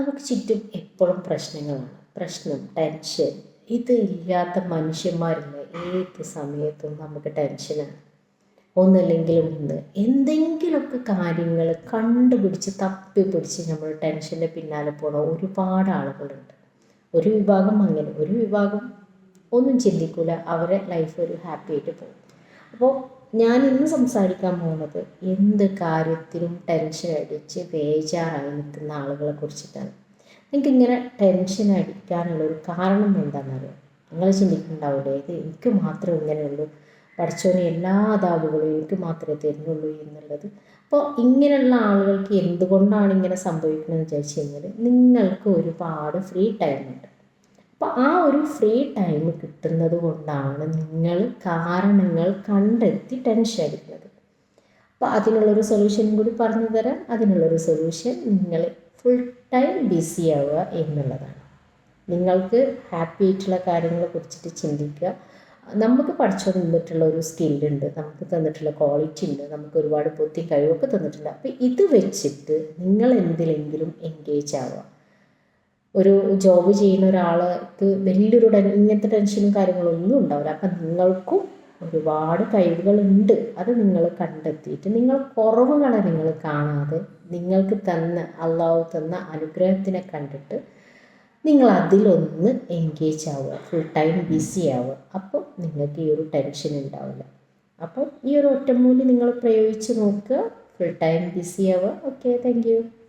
നമുക്ക് ചുറ്റും എപ്പോഴും പ്രശ്നങ്ങളാണ്. പ്രശ്നം ടെൻഷൻ ഇത് ഇല്ലാത്ത മനുഷ്യന്മാരില്ല? ഏത് സമയത്തും നമുക്ക് ടെൻഷനാണ് ഒന്നല്ലെങ്കിൽ ഒന്ന്. എന്തെങ്കിലുമൊക്കെ കാര്യങ്ങൾ കണ്ടുപിടിച്ച് തപ്പി പിടിച്ച് നമ്മൾ ടെൻഷന്റെ പിന്നാലെ പോണ ഒരുപാട് ആളുകളുണ്ട്. ഒരു വിഭാഗം അങ്ങനെ. ഒരു വിഭാഗം ഒന്നും ചിന്തിക്കൂല. അവരെ ലൈഫ് ഒരു ഹാപ്പി ആയിട്ട് പോകും. അപ്പോൾ ഞാൻ ഇന്ന് സംസാരിക്കാൻ പോകുന്നത് എന്ത് കാര്യത്തിലും ടെൻഷൻ അടിച്ച് ബേജാറായി നിൽക്കുന്ന ആളുകളെ കുറിച്ചിട്ടാണ്. നിങ്ങൾക്ക് ഇങ്ങനെ ടെൻഷൻ അടിക്കാനുള്ള ഒരു കാരണം എന്താണെന്നറിയാം നിങ്ങൾ ചിന്തിക്കുന്നുണ്ടാവില്ലേ ഇത് എനിക്ക് മാത്രമേ ഇങ്ങനെയുള്ളൂ പഠിച്ചോനെ എല്ലാ അതാവുകളും എനിക്ക് മാത്രമേ തരുന്നുള്ളൂ എന്നുള്ളത്. അപ്പോൾ ഇങ്ങനെയുള്ള ആളുകൾക്ക് എന്തുകൊണ്ടാണ് ഇങ്ങനെ സംഭവിക്കുന്നത് എന്ന് വിചാരിച്ചു കഴിഞ്ഞാൽ നിങ്ങൾക്ക് ഒരുപാട് ഫ്രീ ടൈം ഉണ്ട്. അപ്പോൾ ആ ഒരു ഫ്രീ ടൈം കിട്ടുന്നത് കൊണ്ടാണ് നിങ്ങൾ കാരണങ്ങൾ കണ്ടെത്തി ടെൻഷൻ അടിക്കുന്നത്. അപ്പോൾ അതിനുള്ളൊരു സൊല്യൂഷൻ കൂടി പറഞ്ഞു തരാം. അതിനുള്ളൊരു സൊല്യൂഷൻ നിങ്ങൾ ഫുൾ ടൈം ബിസി ആവുക എന്നുള്ളതാണ്. നിങ്ങൾക്ക് ഹാപ്പി ആയിട്ടുള്ള കാര്യങ്ങളെ കുറിച്ചിട്ട് ചിന്തിക്കുക. നമുക്ക് പഠിച്ചു തന്നിട്ടുള്ള ഒരു സ്കില്ലുണ്ട് നമുക്ക് തന്നിട്ടുള്ള ക്വാളിറ്റി ഉണ്ട് നമുക്ക് ഒരുപാട് പൊത്തി കഴിവൊക്കെ തന്നിട്ടുണ്ട്. അപ്പോൾ ഇത് വെച്ചിട്ട് നിങ്ങൾ എന്തിലെങ്കിലും എൻഗേജ് ആവുക. ഒരു ജോബ് ചെയ്യുന്ന ഒരാൾക്ക് വലിയൊരു ഇങ്ങനത്തെ ടെൻഷനും കാര്യങ്ങളൊന്നും ഉണ്ടാവില്ല. അപ്പം നിങ്ങൾക്കും ഒരുപാട് കഴിവുകളുണ്ട്. അത് നിങ്ങൾ കണ്ടെത്തിയിട്ട് നിങ്ങൾ കുറവുകളെ നിങ്ങൾ കാണാതെ നിങ്ങൾക്ക് തന്ന അള്ളാഹു തന്ന അനുഗ്രഹത്തിനെ കണ്ടിട്ട് നിങ്ങൾ അതിലൊന്ന് എൻഗേജ് ആവുക. ഫുൾ ടൈം ബിസി ആവുക. അപ്പോൾ നിങ്ങൾക്ക് ഈ ഒരു ടെൻഷൻ ഉണ്ടാവില്ല. അപ്പോൾ ഈ ഒരു ഒറ്റമൂലി നിങ്ങൾ പ്രയോഗിച്ച് നോക്കുക. ഫുൾ ടൈം ബിസി ആവുക. Okay thank